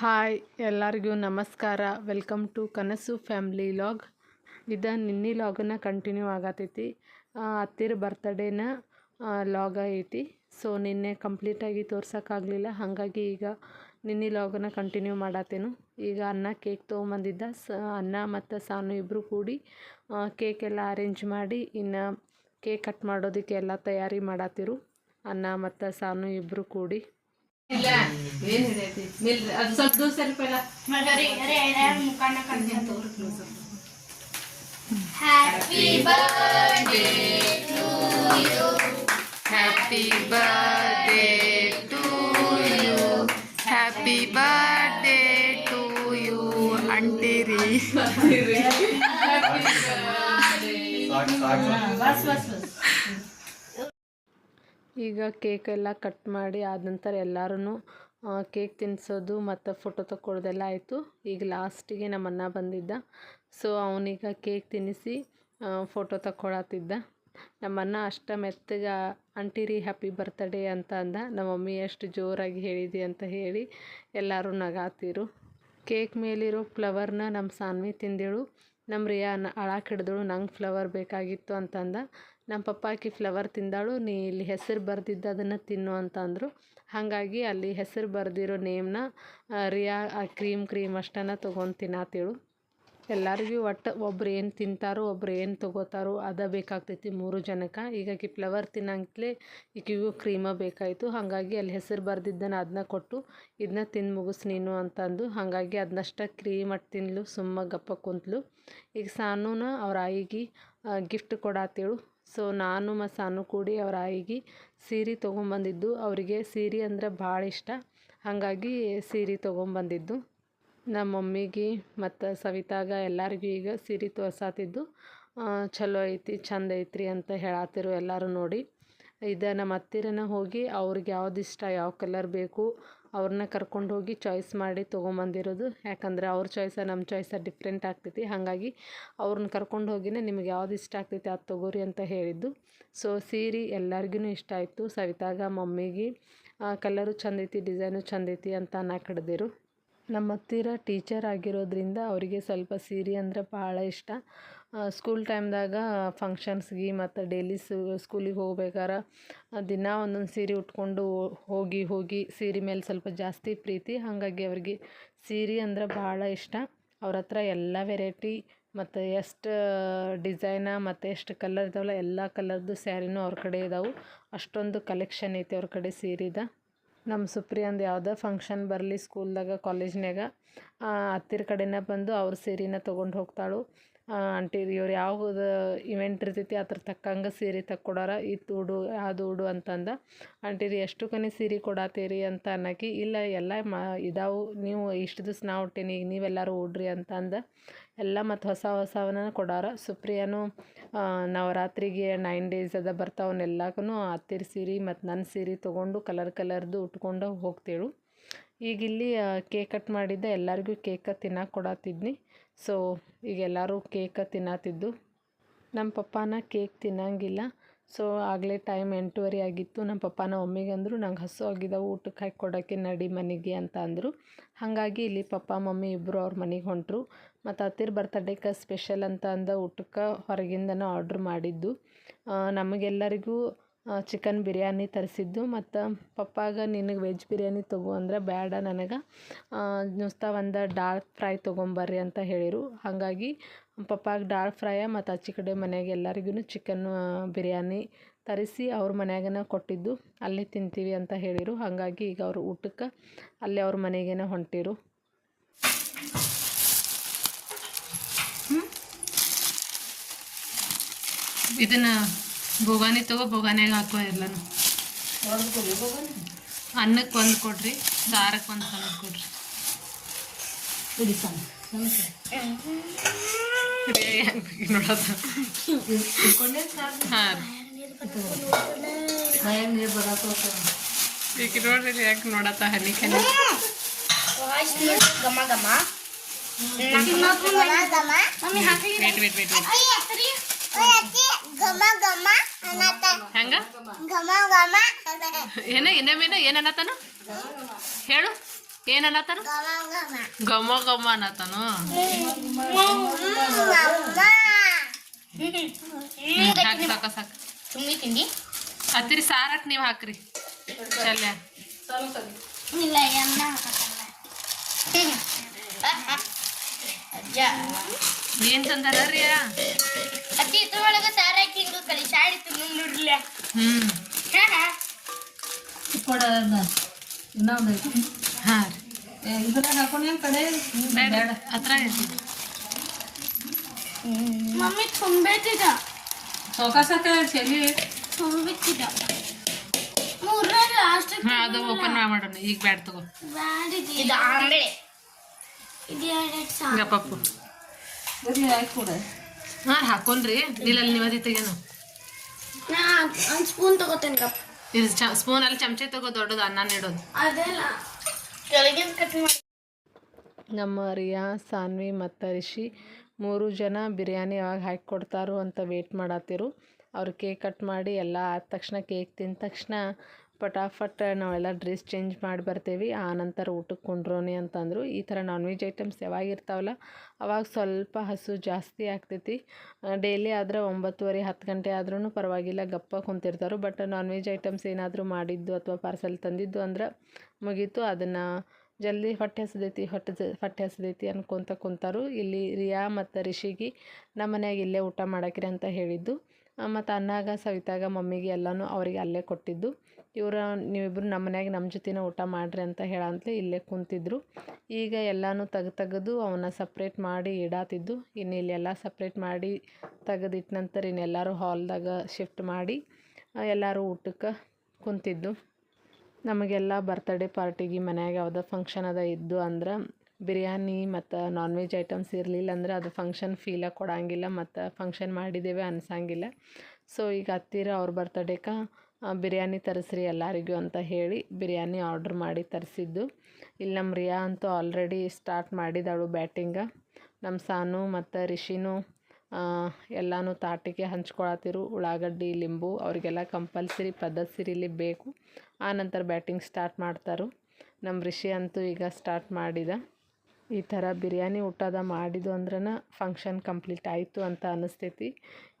Hi, ಎಲ್ಲರಿಗೂ ನಮಸ್ಕಾರ. Welcome to Kanasu family vlog. ಇದು ನಿನ್ನೆ ಲಾಗನ್ನ ಕಂಟಿನ್ಯೂ ಆಗತೈತಿ. ಹತ್ತಿರ ಬರ್ತಡೇನ ಲಾಗ ಐತಿ. ಸೊ, ನಿನ್ನೆ ಕಂಪ್ಲೀಟಾಗಿ ತೋರ್ಸೋಕ್ಕಾಗಲಿಲ್ಲ. ಹಾಗಾಗಿ ಈಗ ನಿನ್ನೆ ಲಾಗನ್ನ ಕಂಟಿನ್ಯೂ ಮಾಡತ್ತೇನು. ಈಗ ಅನ್ನ ಕೇಕ್ ತೊಗೊಂಬಂದಿದ್ದ. ಸ, ಅನ್ನ ಮತ್ತು ಸಾನು ಇಬ್ಬರು ಕೂಡಿ ಕೇಕ್ ಎಲ್ಲ ಅರೇಂಜ್ ಮಾಡಿ, ಇನ್ನು ಕೇಕ್ ಕಟ್ ಮಾಡೋದಕ್ಕೆ ಎಲ್ಲ ತಯಾರಿ ಮಾಡತ್ತಿರು. ಅನ್ನ ಮತ್ತು ಸಾನು ಇಬ್ಬರು ಕೂಡಿ. ಅದು ಸ್ವಲ್ಪ ದೂರ ಸರಿ ಪೈಲ ಮಗರಿ ಅರೆ ಅರೆ ಮುಖಾನ ಕಾಣ್ತೀನಿ happy birthday happy birthday to you happy birthday to you ಅಂಟಿರಿ ಬಸ್ ಬಸ್ ಬಸ್ ಈಗ ಕೇಕ್ ಎಲ್ಲ ಕಟ್ ಮಾಡಿ ಆದ ನಂತರ ಎಲ್ಲರೂ ಕೇಕ್ ತಿನ್ನಿಸೋದು ಮತ್ತು ಫೋಟೋ ತಕ್ಕೊಳ್ಳೋದೆಲ್ಲ ಆಯಿತು. ಈಗ ಲಾಸ್ಟಿಗೆ ನಮ್ಮ ಅಣ್ಣ ಬಂದಿದ್ದ. ಸೊ ಅವನೀಗ ಕೇಕ್ ತಿನ್ನಿಸಿ ಫೋಟೋ ತಕ್ಕೊಳತ್ತಿದ್ದ ನಮ್ಮ ಅಣ್ಣ ಅಷ್ಟ ಮೆತ್ತಗೆ ಅಂಟಿರಿ ಹ್ಯಾಪಿ ಬರ್ತಡೇ ಅಂತ ಅಂದ. ನಮ್ಮ ಮಮ್ಮಿ ಎಷ್ಟು ಜೋರಾಗಿ ಹೇಳಿದಿ ಅಂತ ಹೇಳಿ ಎಲ್ಲರೂ ನಗಾತಿರು. ಕೇಕ್ ಮೇಲಿರೋ ಫ್ಲವರ್ನ ನಮ್ಮ ಸಾನ್ವಿ ತಿಂದಿಳು. ನಮ್ಮ ರಿಯಾ ಅಳಾಕ್ ಹಿಡಿದಳು, ನಂಗೆ ಫ್ಲವರ್ ಬೇಕಾಗಿತ್ತು ಅಂತಂದ ನಮ್ಮ ಪಪ್ಪ ಆಕಿ ಫ್ಲವರ್ ತಿಂದಾಳು, ನೀ ಇಲ್ಲಿ ಹೆಸರು ಬರೆದಿದ್ದು ಅದನ್ನು ತಿನ್ನು ಅಂತ ಅಂದರು. ಹಾಗಾಗಿ ಅಲ್ಲಿ ಹೆಸರು ಬರೆದಿರೋ ನೇಮ್ನ ರಿಯಾ, ಆ ಕ್ರೀಮ್ ಕ್ರೀಮ್ ಅಷ್ಟನ್ನು ತೊಗೊಂಡು ತಿನ್ನತ್ತೇಳು ಎಲ್ಲರಿಗೂ ಒಟ್ಟು ಒಬ್ರು ಏನು ತಿಂತಾರೋ, ಒಬ್ರು ಏನು ತೊಗೋತಾರೋ ಅದ ಬೇಕಾಗ್ತೈತಿ ಮೂರು ಜನಕ್ಕೆ. ಈಗ ಆಕಿ ಫ್ಲವರ್ ತಿನ್ನಂತಲೇ ಈಕಿಗೂ ಕ್ರೀಮ ಬೇಕಾಯಿತು. ಹಾಗಾಗಿ ಅಲ್ಲಿ ಹೆಸರು ಬರೆದಿದ್ದನ್ನು ಅದನ್ನ ಕೊಟ್ಟು ಇದನ್ನ ತಿಂದು ಮುಗಿಸ್ ನೀನು ಅಂತಂದು. ಹಾಗಾಗಿ ಅದನ್ನಷ್ಟ ಕ್ರೀಮ್ ಅಟ್ಟು ತಿನ್ಲು, ಸುಮ್ಮ ಗಪ್ಪ ಕುಂತಲು. ಈಗ ಸಾನೂನ ಅವ್ರ ಆಯಿಗೆ ಗಿಫ್ಟ್ ಕೊಡಾತೇಳು. ಸೊ ನಾನು ಮತ್ತು ಸಾನು ಕೂಡಿ ಅವ್ರ ಆಯಿಗೆ ಸೀರೆ ತೊಗೊಂಬಂದಿದ್ದು. ಅವರಿಗೆ ಸೀರೆ ಅಂದ್ರೆ ಭಾಳ ಇಷ್ಟ. ಹಾಗಾಗಿ ಸೀರೆ ತೊಗೊಂಬಂದಿದ್ದು. ನಮ್ಮ ಮಮ್ಮಿಗೆ ಮತ್ತು ಸವಿತಾಗ ಎಲ್ಲರಿಗೂ ಈಗ ಸೀರೆ ತೋರ್ಸಾತಿದ್ದು. ಚಲೋ ಐತಿ, ಚಂದ ಐತ್ರಿ ಅಂತ ಹೇಳಾತಿರು ಎಲ್ಲರೂ ನೋಡಿ. ಇದು ನಮ್ಮ ಹತ್ತಿರನೇ ಹೋಗಿ ಅವ್ರಿಗೆ ಯಾವ್ದು ಇಷ್ಟ, ಯಾವ ಕಲರ್ ಬೇಕು ಅವ್ರನ್ನ ಕರ್ಕೊಂಡು ಹೋಗಿ ಚಾಯ್ಸ್ ಮಾಡಿ ತೊಗೊಂಬಂದಿರೋದು. ಯಾಕಂದರೆ ಅವ್ರ ಚಾಯ್ಸ ನಮ್ಮ ಚಾಯ್ಸ ಡಿಫ್ರೆಂಟ್ ಆಗ್ತೈತಿ. ಹಾಗಾಗಿ ಅವ್ರನ್ನ ಕರ್ಕೊಂಡು ಹೋಗಿನೇ ನಿಮ್ಗೆ ಯಾವ್ದು ಇಷ್ಟ ಆಗ್ತೈತಿ ಅದು ತೊಗೋರಿ ಅಂತ ಹೇಳಿದ್ದು. ಸೊ ಸೀರೆ ಎಲ್ಲರಿಗೂ ಇಷ್ಟ ಆಯಿತು. ಸವಿತಾಗ ಮಮ್ಮಿಗೆ ಕಲರು ಚಂದೈತಿ ಡಿಸೈನು ಚಂದೈತಿ ಅಂತ ನಾ ಹಿಡ್ದಿರು ನಮ್ಮ ಹತ್ತಿರ ಟೀಚರ್ ಆಗಿರೋದ್ರಿಂದ ಅವರಿಗೆ ಸ್ವಲ್ಪ ಸೀರೆ ಅಂದರೆ ಭಾಳ ಇಷ್ಟ. ಸ್ಕೂಲ್ ಟೈಮ್ದಾಗ ಫಂಕ್ಷನ್ಸ್ಗೆ ಮತ್ತು ಡೈಲಿ ಸ್ಕೂಲಿಗೆ ಹೋಗ್ಬೇಕಾರೆ ದಿನ ಒಂದೊಂದು ಸೀರೆ ಉಟ್ಕೊಂಡು ಹೋಗಿ ಹೋಗಿ ಸೀರೆ ಮೇಲೆ ಸ್ವಲ್ಪ ಜಾಸ್ತಿ ಪ್ರೀತಿ. ಹಾಗಾಗಿ ಅವ್ರಿಗೆ ಸೀರೆ ಅಂದ್ರೆ ಭಾಳ ಇಷ್ಟ. ಅವ್ರ ಹತ್ರ ಎಲ್ಲ ವೆರೈಟಿ ಮತ್ತು ಎಷ್ಟು ಡಿಸೈನ ಮತ್ತು ಎಷ್ಟು ಕಲರ್ ಇದಾವಲ್ಲ, ಎಲ್ಲ ಕಲರ್ದು ಸ್ಯಾರಿನೂ ಅವ್ರ ಕಡೆ ಇದಾವೆ. ಅಷ್ಟೊಂದು ಕಲೆಕ್ಷನ್ ಐತಿ ಅವ್ರ ಕಡೆ ಸೀರೆದ. ನಮ್ಮ ಸುಪ್ರಿಯಂದು ಯಾವುದೇ ಫಂಕ್ಷನ್ ಬರಲಿ ಸ್ಕೂಲ್ದಾಗ ಕಾಲೇಜ್ನಾಗ ಹತ್ತಿರ ಕಡೆನ ಬಂದು ಅವ್ರ ಸೀರೆನ ತೊಗೊಂಡು ಹೋಗ್ತಾಳು. ಆಂಟಿ ಇವ್ರು ಯಾವ್ದು ಇವೆಂಟ್ ಇರ್ತೈತಿ ಅದ್ರ ತಕ್ಕಂಗೆ ಸೀರೆ ತಕ್ಕೊಡಾರ. ಇದು ಉಡು, ಅದು ಉಡು ಅಂತಂದ. ಆಂಟಿರಿ ಎಷ್ಟು ಕನೆ ಸೀರೆ ಕೊಡಾತೀರಿ? ಅಂತ ಅನ್ನಕ್ಕೆ ಇಲ್ಲ, ಎಲ್ಲ ಮಾ, ಇದಾವು. ನೀವು ಇಷ್ಟು ದಿವ್ಸ ನಾ ಹುಟ್ಟೀನಿ ಈಗ ನೀವೆಲ್ಲರೂ ಉಡ್ರಿ ಅಂತ ಎಲ್ಲ ಮತ್ತು ಹೊಸ ಹೊಸವನ್ನ ಕೊಡಾರ. ಸುಪ್ರಿಯಾನು ನವರಾತ್ರಿಗೆ ನೈನ್ ಡೇಸ್ ಅದ ಬರ್ತಾವನ್ನೆಲ್ಲಕ್ಕೂ ಹತ್ತಿರ ಸೀರೆ ಮತ್ತು ನನ್ನ ಸೀರೆ ತೊಗೊಂಡು ಕಲರ್ ಕಲರ್ದು ಉಟ್ಕೊಂಡು ಹೋಗ್ತೇಳು. ಈಗ ಇಲ್ಲಿ ಕೇಕ್ ಕಟ್ ಮಾಡಿದ್ದೆ. ಎಲ್ಲರಿಗೂ ಕೇಕ ತಿನ್ನಕ್ಕೆ ಕೊಡತ್ತಿದ್ನಿ ಸೊ, ಈಗ ಎಲ್ಲರೂ ಕೇಕ ತಿನ್ನತ್ತಿದ್ದು ನಮ್ಮ ಪಪ್ಪಾನ ಕೇಕ್ ತಿನ್ನಂಗಿಲ್ಲ. ಸೊ, ಆಗಲೇ ಟೈಮ್ ಎಂಟುವರೆ ಆಗಿತ್ತು. ನಮ್ಮ ಪಪ್ಪಾನ ಮಮ್ಮಿಗೆ ಅಂದರು, ನಂಗೆ ಹಸು ಆಗಿದ್ದಾವೆ ಊಟಕ್ಕೆ ಹಾಕಿ ಕೊಡೋಕ್ಕೆ ನಡಿ ಮನೆಗೆ ಅಂತ ಅಂದರು. ಹಾಗಾಗಿ ಇಲ್ಲಿ ಪಪ್ಪ, ಮಮ್ಮಿ ಇಬ್ಬರು ಅವ್ರ ಮನೆಗೆ ಹೊಂಟರು. ಮತ್ತು ಹತ್ತಿರ ಬರ್ತಡೇಗೆ ಸ್ಪೆಷಲ್ ಅಂತ ಅಂದ ಊಟಕ್ಕೆ ಹೊರಗಿಂದನೂ ಆರ್ಡ್ರ್ ಮಾಡಿದ್ದು. ನಮಗೆಲ್ಲರಿಗೂ ಚಿಕನ್ ಬಿರಿಯಾನಿ ತರಿಸಿದ್ದು ಮತ್ತು ಪಪ್ಪಾಗ ನಿನಗೆ ವೆಜ್ ಬಿರಿಯಾನಿ ತಗೋ ಅಂದ್ರೆ ಬೇಡ ನನಗೆ. ನುಸ್ತಾ ಒಂದು ಡಾಲ್ ಫ್ರೈ ತೊಗೊಂಬರ್ರಿ ಅಂತ ಹೇಳಿರು. ಹಾಗಾಗಿ ಪಪ್ಪಾಗ ಡಾಲ್ ಫ್ರೈಯ ಮತ್ತು ಆಚೆ ಕಡೆ ಮನೆಗೆ ಎಲ್ಲರಿಗೂ ಚಿಕನ್ ಬಿರಿಯಾನಿ ತರಿಸಿ ಅವ್ರ ಮನ್ಯಾಗನ ಕೊಟ್ಟಿದ್ದು. ಅಲ್ಲಿ ತಿಂತೀವಿ ಅಂತ ಹೇಳಿರು. ಹಾಗಾಗಿ ಈಗ ಅವರು ಊಟಕ್ಕೆ ಅಲ್ಲಿ ಅವ್ರ ಮನೆಗೇನೆ ಹೊಂಟಿರು. ಇದನ್ನು ಬೋಗಾನಿ ತಗೋ ಬೋಗಾನ್ಯಾಗ ಹಾಕೋ ಎಲ್ಲನು. ಅನ್ನಕ್ಕೆ ಒಂದು ಕೊಡ್ರಿ ದಾರಕ್ಕೆ ಒಂದು ಕಲರ್ ಕೊಡ್ರಿ. ಈಗ ನೋಡ್ರಿ ಯಾಕೆ ನೋಡತ್ತ ಹನಿ ಕನಿ? ಗಮ ಗಮ ಮಮ್ಮಿ ಹಾಕಲಿ. ವೇಟ್ ವೇಟ್ ವೇಟ್ ವೇಟ್ ಹೆಂಗ? ಗಮ ಗಮ ಏನ ಏನು ಅನ್ನತ್ತಾನ ಹೇಳು. ಏನನ್ನತಾನ ಗಮ ಗಮ ಅನ್ನತಾನು ಸಾಕು ಸಾಕ ಸಾಕು. ತುಂಬಿ ತಿಂಡಿ? ಹತ್ತಿರಿ ಸಾರಕ್ ನೀವು ಹಾಕ್ರಿ. ಚಲ್ಯ. ಇಲ್ಲ ಎಣ್ಣ ಅಜ್ಜ. ಏನ್ ತಂದಾರ್ರಿ ಅತ್ತಿ ಇದ್ರೊಳಗ ಸಾರ ಹಾಕಿ ಹಿಂಗ ಕಲಿ ಶಾಡಿ ತುಂಬ ನೋಡ್ರಲ್ಲ ಹ್ಮ್. ಹಾ. ರೀ. ಬೇಡ. ಹತ್ರ ಐತಿ ಮಮ್ಮಿ ತುಂಬೇತಿದ ಚೆಲ್ಲಿ ತುಂಬಿತ್ತಿದ. ಮೂರನೇ ಲಾಸ್ಟ್ ಹಾ ಅದು ಓಪನ್ ಮಾಡೋಣ. ಈಗ ಬ್ಯಾಡ್ ತಗೋ. ಇದು ಆಂಬೆ ಇದು ಎರಡು ಈಗ ಪಪ್ಪು. ಬರೀ ಹಾಕಿ ಕೂಡ. ಹಾ ಹಾಕೊಂಡ್ರಿ. ಇಲ್ಲಲ್ಲಿ ನಿಮ್ಮದಿ ತೆಗೇನು ನಾ ಒಂದು ಸ್ಪೂನ್ ತಗೋತೇನೆ ಕಪ್. ಇದು ಸ್ಪೂನ್ ಅಲ್ಲಿ ಚಮಚೆ ತಗೋ ದೊಡ್ಡದು ಅನ್ನ ನೀಡೋದು. ಅದೆಲ್ಲ ಕೆಳಗಿನ ಕಟ್ ಮಾಡಿ ನಮ್ಮ ರಿಯಾ ಸಾನ್ವಿ ಮತ್ತು ರಿಷಿ ಮೂರು ಜನ ಬಿರಿಯಾನಿ ಯಾವಾಗ ಹಾಕಿ ಕೊಡ್ತಾರೋ ಅಂತ ವೇಟ್ ಮಾಡತ್ತಿರು ಅವ್ರು ಕೇಕ್ ಕಟ್ ಮಾಡಿ ಎಲ್ಲ ಆದ ತಕ್ಷಣ ಕೇಕ್ ತಿಂದ ತಕ್ಷಣ ಪಟಾಫಟ್ ನಾವೆಲ್ಲ ಡ್ರೆಸ್ ಚೇಂಜ್ ಮಾಡಿ ಬರ್ತೇವೆ. ಆ ನಂತರ ಊಟಕ್ಕೆ ಕುಂಡ್ರೋನಿ ಅಂತಂದರು. ಈ ಥರ ನಾನ್ ವೆಜ್ ಐಟಮ್ಸ್ ಯಾವಾಗ ಇರ್ತಾವಲ್ಲ, ಅವಾಗ ಸ್ವಲ್ಪ ಹಸು ಜಾಸ್ತಿ ಆಗ್ತೈತಿ. ಡೈಲಿ ಆದ್ರೆ ಒಂಬತ್ತುವರೆ, ಹತ್ತು ಗಂಟೆ ಆದ್ರೂ ಪರವಾಗಿಲ್ಲ, ಗಪ್ಪ ಕುಂತಿರ್ತಾರೆ ಬಟ್ ನಾನ್ ವೆಜ್ ಐಟಮ್ಸ್ ಏನಾದರೂ ಮಾಡಿದ್ದು ಅಥವಾ ಪಾರ್ಸಲ್ ತಂದಿದ್ದು ಅಂದ್ರೆ ಮುಗೀತು. ಅದನ್ನು ಜಲ್ದಿ ಹೊಟ್ಟೆ ಹಸಿದೈತಿ, ಹೊಟ್ಟೆ ಹೊಟ್ಟೆ ಹಸಿದೈತಿ ಅನ್ಕೊಂತ ಕುಂತಾರು. ಇಲ್ಲಿ ರಿಯಾ ಮತ್ತು ರಿಷಿಗೆ ನಮ್ಮ ಮನ್ಯಾಗ ಇಲ್ಲೇ ಊಟ ಮಾಡಕ್ರಿ ಅಂತ ಹೇಳಿದ್ದು. ಮತ್ತು ಅನ್ನಾಗ ಸವಿತಾಗ, ಮಮ್ಮಿಗೆ ಎಲ್ಲನೂ ಅವರಿಗೆ ಅಲ್ಲೇ ಕೊಟ್ಟಿದ್ದು. ಇವರ ನೀವಿಬ್ಬರು ನಮ್ಮ ಮನೆಯಾಗೆ ನಮ್ಮ ಜೊತೆನೇ ಊಟ ಮಾಡಿರಿ ಅಂತ ಹೇಳಂತಲೇ ಇಲ್ಲೇ ಕುಂತಿದ್ರು. ಈಗ ಎಲ್ಲನೂ ತೆಗ್ದು ತೆಗೆದು ಅವನ್ನ ಸಪ್ರೇಟ್ ಮಾಡಿ ಇಡಾತಿದ್ದು. ಇನ್ನು ಇಲ್ಲೆಲ್ಲ ಸಪ್ರೇಟ್ ಮಾಡಿ ತೆಗೆದಿಟ್ಟ ನಂತರ ಇನ್ನೆಲ್ಲರೂ ಹಾಲ್ದಾಗ ಶಿಫ್ಟ್ ಮಾಡಿ ಎಲ್ಲರೂ ಊಟಕ್ಕೆ ಕುಂತಿದ್ದು. ನಮಗೆಲ್ಲ ಬರ್ತಡೇ ಪಾರ್ಟಿಗೆ ಮನ್ಯಾಗ ಯಾವುದೋ ಫಂಕ್ಷನ್ ಅದ ಇದ್ದು ಅಂದ್ರೆ ಬಿರಿಯಾನಿ ಮತ್ತು ನಾನ್ ವೆಜ್ ಐಟಮ್ಸ್ ಇರಲಿಲ್ಲ ಅಂದ್ರೆ ಅದು ಫಂಕ್ಷನ್ ಫೀಲ ಕೊಡಂಗಿಲ್ಲ ಮತ್ತು ಫಂಕ್ಷನ್ ಮಾಡಿದ್ದೇವೆ ಅನ್ಸಂಗಿಲ್ಲ. ಸೊ ಈಗ ಹತ್ತಿರ ಅವ್ರ ಬರ್ತಡೇಕ ಬಿರಿಯಾನಿ ತರಿಸ್ರಿ ಎಲ್ಲರಿಗೂ ಅಂತ ಹೇಳಿ ಬಿರಿಯಾನಿ ಆರ್ಡ್ರ್ ಮಾಡಿ ತರಿಸಿದ್ದು. ಇಲ್ಲಿ ನಮ್ಮ ರಿಯಾ ಅಂತೂ ಆಲ್ರೆಡಿ ಸ್ಟಾರ್ಟ್ ಮಾಡಿದಳು ಬ್ಯಾಟಿಂಗ ನಮ್ಮ ಸಾನು ಮತ್ತು ರಿಷಿನೂ ಎಲ್ಲನೂ ತಾಟಿಗೆ ಹಂಚ್ಕೊಳತ್ತಿರು. ಉಳ್ಳಾಗಡ್ಡಿ, ಲಿಂಬು ಅವರಿಗೆಲ್ಲ ಕಂಪಲ್ಸರಿ ಪದ್ಧತಿರಿಲಿ ಬೇಕು. ಆನಂತರ ನಂತರ ಬ್ಯಾಟಿಂಗ್ ಸ್ಟಾರ್ಟ್ ಮಾಡ್ತಾರೆ. ನಮ್ಮ ರಿಷಿ ಅಂತೂ ಈಗ ಸ್ಟಾರ್ಟ್ ಮಾಡಿದ. ಈ ಥರ ಬಿರಿಯಾನಿ ಊಟದ ಮಾಡಿದ್ದು ಅಂದ್ರೆ ಫಂಕ್ಷನ್ ಕಂಪ್ಲೀಟ್ ಆಯಿತು ಅಂತ ಅನ್ನಿಸ್ತೈತಿ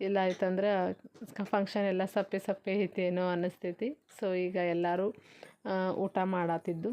ಇಲ್ಲ ಆಯ್ತಂದ್ರೆ ಫಂಕ್ಷನ್ ಎಲ್ಲ ಸಪ್ಪೆ ಸಪ್ಪೆ ಐತೇನೋ ಅನ್ನಿಸ್ತೈತಿ ಸೊ ಈಗ ಎಲ್ಲರೂ ಊಟ ಮಾಡತ್ತಿದ್ದು